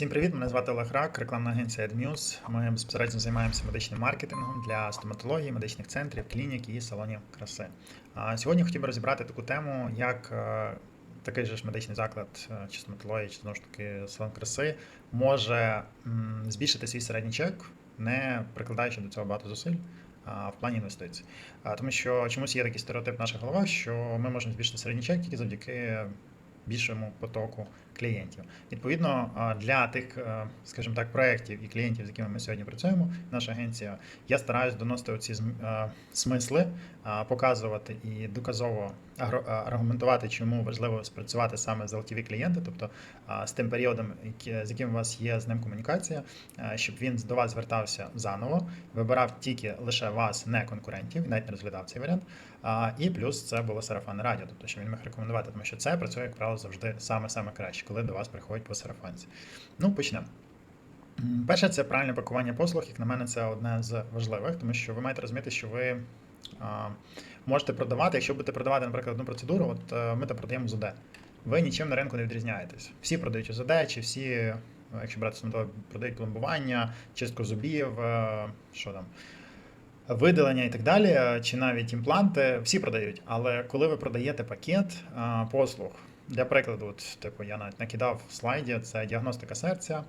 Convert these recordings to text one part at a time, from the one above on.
Всім привіт! Мене звати Олег Рак, рекламна агенція AdMuse. Ми безпосередньо займаємося медичним маркетингом для стоматології, медичних центрів, клінік і салонів краси. А сьогодні хотів би розібрати таку тему, як е, такий же ж медичний заклад е, чи стоматології, чи знову ж таки салон краси може збільшити свій середній чек, не прикладаючи до цього багато зусиль. В плані інвестицій, тому що чомусь є такий стереотип в наших головах, що ми можемо збільшити середній чек тільки завдяки більшому потоку клієнтів. Відповідно, для тих, е, скажімо так, проєктів і клієнтів, з якими ми сьогодні працюємо, наша агенція, я стараюсь доносити оці е, смисли, показувати і доказово аргументувати, чому важливо спрацювати саме з LTV клієнта, тобто з тим періодом, з яким у вас є з ним комунікація, е, щоб він до вас звертався заново, вибирав тільки лише вас, не конкурентів, навіть не розглядав цей варіант. І плюс це було сарафанне радіо, тобто що він міг рекомендувати, тому що це працює, як правило, завжди саме-саме краще, коли до вас приходять по сарафанці. Ну, почнемо. Перше, це правильне пакування послуг. Як на мене, це одне з важливих, тому що ви маєте розуміти, що ви а, можете продавати, якщо будете продавати, наприклад, одну процедуру, от е, ми то продаємо ЗУД. Ви нічим на ринку не відрізняєтесь. Всі продають ОЗД, чи всі, е, якщо брати стоматолог, продають пломбування, чистку зубів, е, що там, видалення і так далі, чи навіть імпланти, всі продають. Але коли ви продаєте пакет а, послуг, для прикладу, от, типу, я навіть накидав в слайді, це діагностика серця.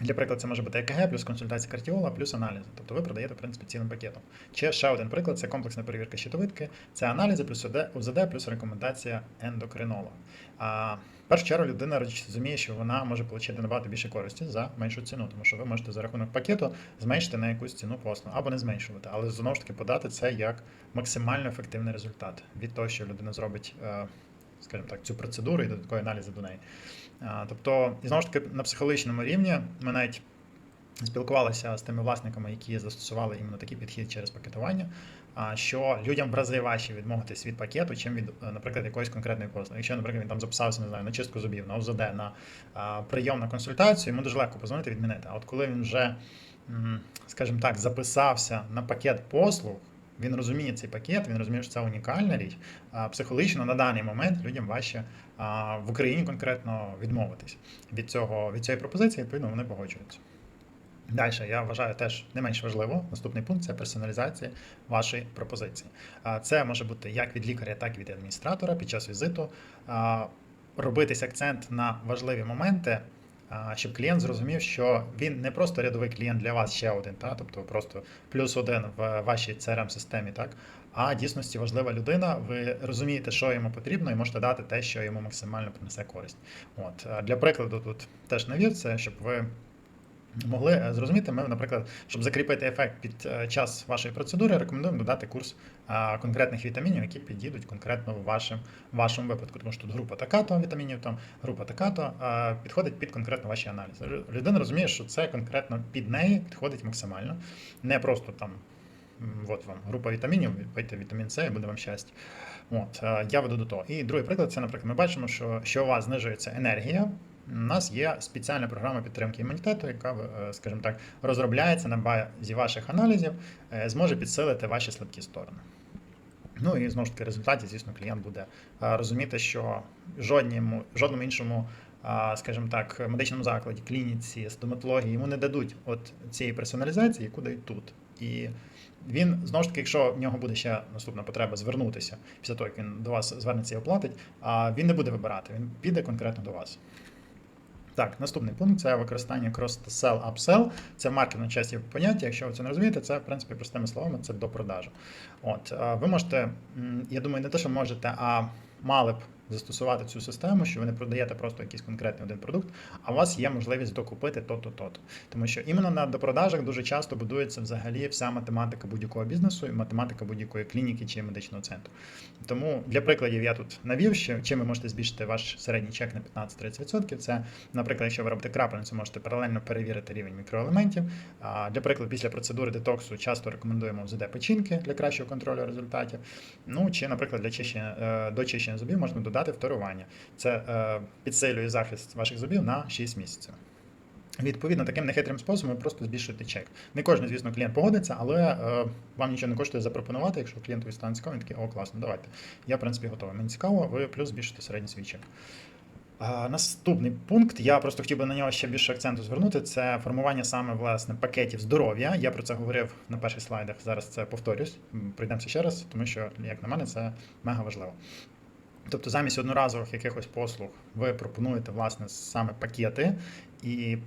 Для прикладу, це може бути ЕКГ, плюс консультація кардіола, плюс аналізи. Тобто ви продаєте, в принципі, цілим пакетом. Чи ще один приклад це комплексна перевірка щитовидки, це аналізи, плюс УЗД, плюс рекомендація ендокринолога. А в першу чергу людина розуміє, що вона може отримати набагато більше користі за меншу ціну, тому що ви можете за рахунок пакету зменшити на якусь ціну послуг або не зменшувати, але знову ж таки подати це як максимально ефективний результат від того, що людина зробить. Скажімо так, цю процедуру і додаткові аналізи до неї. Тобто, і знову ж таки, на психологічному рівні ми навіть спілкувалися з тими власниками, які застосували іменно такий підхід через пакетування. Що людям в рази важче відмовитись від пакету, чим від, наприклад, якоїсь конкретної послуги. Якщо, наприклад, він там записався, не знаю, на чистку зубів, на ОЗД, на прийом на консультацію, йому дуже легко позвонити відмінити. А от коли він вже, скажімо так, записався на пакет послуг. Він розуміє цей пакет, він розуміє, що це унікальна річ. Психологічно на даний момент людям важче в Україні конкретно відмовитись від цього від цієї пропозиції, відповідно, вони погоджуються. Далі, я вважаю теж не менш важливо. Наступний пункт це персоналізація вашої пропозиції. Це може бути як від лікаря, так і від адміністратора під час візиту. Робитись акцент на важливі моменти, щоб клієнт зрозумів, що він не просто рядовий клієнт для вас ще один, та, тобто просто плюс один в вашій crm системі так, а дійсності важлива людина. Ви розумієте, що йому потрібно, і можете дати те, що йому максимально принесе користь. От для прикладу, тут теж навів це, щоб ви. Могли е, зрозуміти, ми, наприклад, щоб закріпити ефект під е, час вашої процедури, рекомендуємо додати курс конкретних вітамінів, які підійдуть конкретно в вашому, вашому випадку. Тому що тут група така-то вітамінів, там група така-то підходить під конкретно ваші аналізи. Людина розуміє, що це конкретно під неї підходить максимально, не просто там. От вам група вітамінів, пийте вітамін С і буде вам щастя. От, е, я веду до того. І другий приклад це, наприклад, ми бачимо, що, що у вас знижується енергія. У нас є спеціальна програма підтримки імунітету, яка, е, скажімо так, розробляється на базі ваших аналізів, е, зможе підсилити ваші слабкі сторони. Ну і знову ж таки, в результаті, звісно, клієнт буде е, розуміти, що жодному, жодному іншому, скажімо так, медичному закладі, клініці, стоматології йому не дадуть от цієї персоналізації, яку дають тут. І він знову ж таки, якщо в нього буде ще наступна потреба звернутися після того, як він до вас звернеться і оплатить, він не буде вибирати, він піде конкретно до вас. Так, наступний пункт це використання cross-sell, upsell. Це маркетинг часті поняття. Якщо ви це не розумієте, це в принципі простими словами це до продажу. От ви можете, я думаю, не те, що можете, а мали б застосувати цю систему, що ви не продаєте просто якийсь конкретний один продукт, а у вас є можливість докупити то-то, то-то. Тому що іменно на допродажах дуже часто будується взагалі вся математика будь-якого бізнесу і математика будь-якої клініки чи медичного центру. Тому для прикладів я тут навів, що чим ви можете збільшити ваш середній чек на 15-30%. Це, наприклад, якщо ви робите крапельницю, можете паралельно перевірити рівень мікроелементів. Для прикладу, після процедури детоксу часто рекомендуємо ЗД печінки для кращого контролю результатів. Ну чи, наприклад, для чищення е, до чищення зубів можна додати вторування. Це е, підсилює захист ваших зубів на 6 місяців. Відповідно, таким нехитрим способом ви просто збільшуєте чек. Не кожен, звісно, клієнт погодиться, але е, вам нічого не коштує запропонувати, якщо клієнтові стане цікаво, він такий, о, класно, давайте. Я, в принципі, готовий. Мені цікаво, ви плюс збільшите середній свій чек. А, Наступний пункт, я просто хотів би на нього ще більше акценту звернути. Це формування саме власне пакетів здоров'я. Я про це говорив на перших слайдах. Зараз це повторюсь. Пройдемося ще раз, тому що, як на мене, це мега важливо. Тобто, замість одноразових якихось послуг ви пропонуєте власне саме пакети і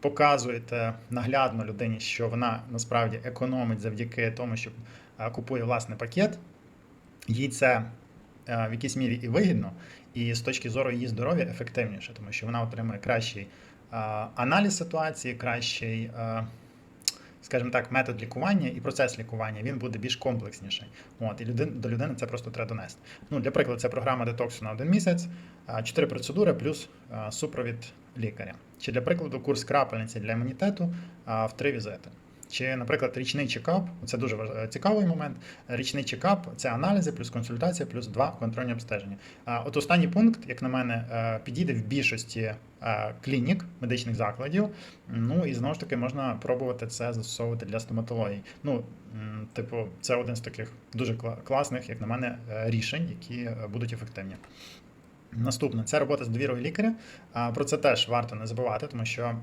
показуєте наглядно людині, що вона насправді економить завдяки тому, що е, купує власний пакет. Їй це е, в якійсь мірі і вигідно, і з точки зору її здоров'я ефективніше, тому що вона отримує кращий е, аналіз ситуації, кращий, скажімо так, метод лікування і процес лікування він буде більш комплексніший. От, і людин, до людини це просто треба донести. Ну, для прикладу, це програма детоксу на один місяць, чотири процедури плюс супровід лікаря. Чи для прикладу курс крапельниці для імунітету в три візити. Чи, наприклад, річний чекап, це дуже цікавий момент. Річний чекап це аналізи, плюс консультація, плюс два контрольні обстеження. От останній пункт, як на мене, е, підійде в більшості е, клінік, медичних закладів. Ну і знову ж таки можна пробувати це застосовувати для стоматології. Ну, типу, це один з таких дуже класних, як на мене, е, рішень, які будуть ефективні. Наступне це робота з довірою лікаря. Про це теж варто не забувати, тому що.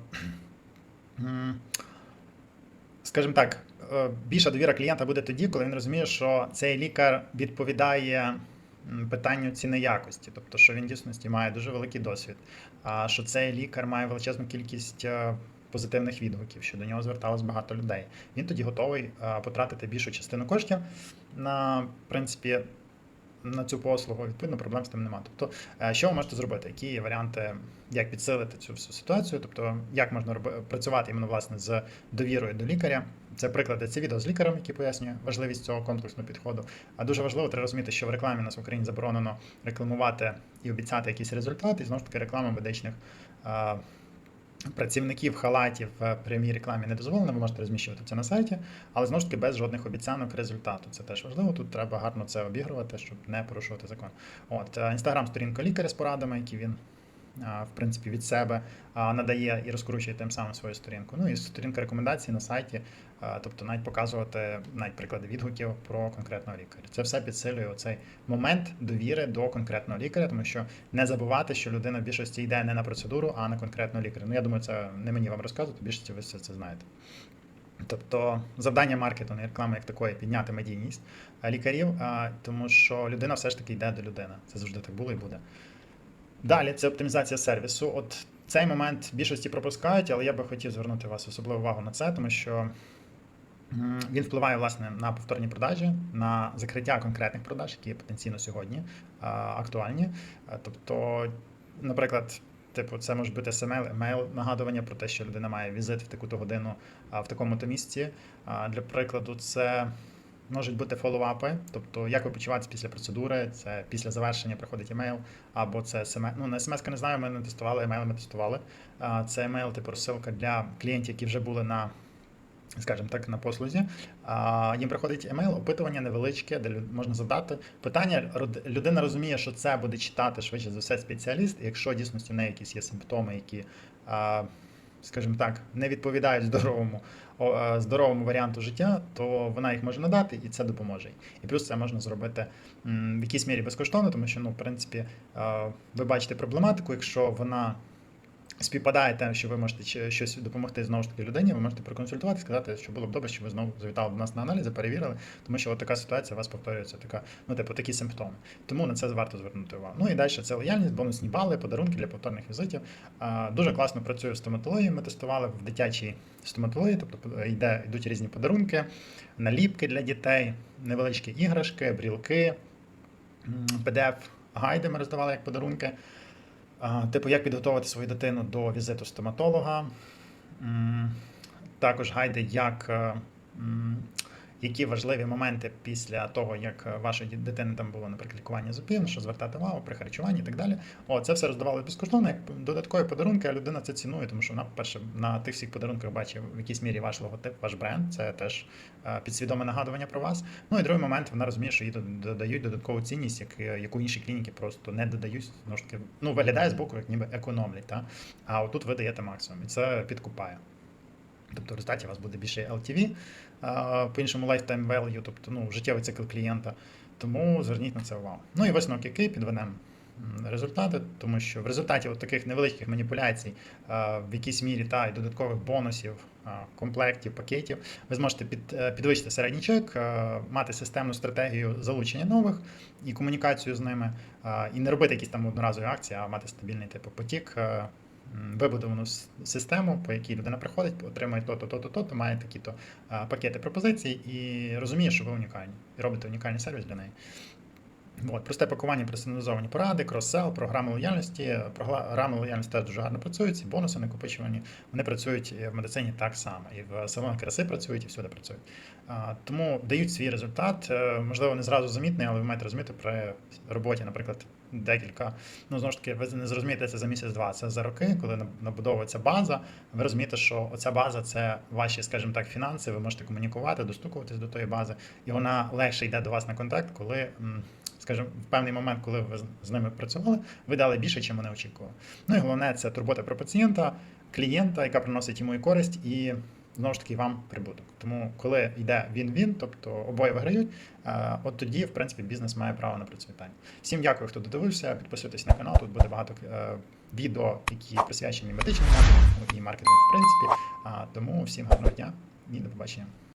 Скажімо так, е, більша довіра клієнта буде тоді, коли він розуміє, що цей лікар відповідає питанню ціни якості, тобто, що він дійсності має дуже великий досвід, а що цей лікар має величезну кількість е, позитивних відгуків, що до нього зверталось багато людей. Він тоді готовий е, потратити більшу частину коштів на в принципі. На цю послугу, відповідно, проблем з тим немає. Тобто, е, що ви можете зробити? Які є варіанти, як підсилити цю всю ситуацію? Тобто, як можна працювати іменно власне з довірою до лікаря? Це приклади, це відео з лікарем, який пояснює важливість цього комплексного підходу. А дуже важливо треба розуміти, що в рекламі нас в Україні заборонено рекламувати і обіцяти якісь результати, і знову ж таки реклама медичних. Е, Працівників халатів в прямій рекламі не дозволено, ви можете розміщувати це на сайті, але знову ж таки без жодних обіцянок результату. Це теж важливо. Тут треба гарно це обігрувати, щоб не порушувати закон. От інстаграм-сторінка лікаря з порадами, які він в принципі від себе надає і розкручує тим самим свою сторінку. Ну і сторінка рекомендацій на сайті, тобто навіть показувати навіть приклади відгуків про конкретного лікаря. Це все підсилює оцей момент довіри до конкретного лікаря, тому що не забувати, що людина в більшості йде не на процедуру, а на конкретного лікаря. Ну я думаю, це не мені вам розказувати, більшості ви все це знаєте. Тобто завдання маркетингу і реклами як такої підняти медійність лікарів, тому що людина все ж таки йде до людини. Це завжди так було і буде. Далі це оптимізація сервісу. От цей момент більшості пропускають, але я би хотів звернути вас особливу увагу на це, тому що він впливає власне на повторні продажі, на закриття конкретних продаж, які потенційно сьогодні актуальні. Тобто, наприклад. Типу, це може бути смс, емейл нагадування про те, що людина має візит в таку-то годину в такому-то місці. Для прикладу, це можуть бути фоллоуапи, тобто як ви почуваєтесь після процедури, це після завершення приходить емейл, або це смс. Ну, на смс не знаю, ми не тестували, емейл ми тестували. Це емейл, типу розсилка для клієнтів, які вже були на. Скажімо так, на послузі, їм приходить емейл, опитування невеличке, де можна задати питання. Людина розуміє, що це буде читати швидше за все спеціаліст. Якщо дійсно в неї якісь є симптоми, які, скажімо так, не відповідають здоровому, здоровому варіанту життя, то вона їх може надати, і це допоможе. І плюс це можна зробити в якійсь мірі безкоштовно, тому що, ну, в принципі, ви бачите проблематику, якщо вона співпадає те, що ви можете щось допомогти знову ж таки людині, ви можете проконсультувати, сказати, що було б добре, що ви знову завітали до нас на аналізи, перевірили, тому що от така ситуація у вас повторюється, така, ну, типу, такі симптоми. Тому на це варто звернути увагу. Ну і далі це лояльність, бонусні бали, подарунки для повторних візитів. А, Дуже класно працює в стоматології. Ми тестували в дитячій стоматології, тобто йде, йдуть різні подарунки, наліпки для дітей, невеличкі іграшки, брілки, PDF гайди ми роздавали як подарунки. Типу, як підготувати свою дитину до візиту стоматолога. Також гайди, як, е, які важливі моменти після того, як е, вашої дитини там було, наприклад, лікування зубів, що звертати увагу при харчуванні і так далі. О, це все роздавали безкоштовно, як додаткові подарунки, а людина це цінує, тому що вона, по-перше, на тих всіх подарунках бачить в якійсь мірі ваш логотип, ваш бренд. Це теж е, підсвідоме нагадування про вас. Ну і другий момент, вона розуміє, що їй додають додаткову цінність, як, е, яку інші клініки просто не додають. Ж таки, ну виглядає з боку, як ніби економлять. Та? А отут ви даєте максимум, і це підкупає. Тобто в результаті у вас буде більше LTV, по-іншому lifetime value, тобто ну, життєвий цикл клієнта. Тому зверніть на це увагу. Ну і висновок який підведемо. результати, тому що в результаті от таких невеличких маніпуляцій, е, в якійсь мірі та й додаткових бонусів, е, комплектів, пакетів, ви зможете під, е, підвищити середній чек, е, мати системну стратегію залучення нових і комунікацію з ними, е, і не робити якісь там одноразові акції, а мати стабільний типу потік. Вибудовану систему, по якій людина приходить, отримує то-то, то-то, то-то, має такі-то пакети пропозицій і розуміє, що ви унікальні, і робите унікальний сервіс для неї. От, просте пакування, персоналізовані поради, крос-сел, програми лояльності. Програми лояльності теж дуже гарно працюють, ці бонуси накопичувані. Вони працюють в медицині так само, і в салонах краси працюють, і всюди працюють. Тому дають свій результат. Е, Можливо, не зразу замітний, але ви маєте розуміти при роботі, наприклад, декілька. Ну, знову ж таки, ви не зрозумієте це за місяць-два. Це за роки, коли наб- набудовується база. Ви розумієте, що оця база це ваші, скажімо так, фінанси. Ви можете комунікувати, достукуватись до тої бази, і вона легше йде до вас на контакт, коли. Скажімо, в певний момент, коли ви з- ними працювали, ви дали більше, чим вони очікували. Ну і головне це турбота про пацієнта, клієнта, яка приносить йому і користь, і знову ж таки вам прибуток. Тому, коли йде він-він, тобто обоє виграють, е, от тоді, в принципі, бізнес має право на процвітання. Всім дякую, хто додивився. Підписуйтесь на канал. Тут буде багато е, відео, які присвячені медичному і маркетингу, в принципі. Тому всім гарного дня і до побачення.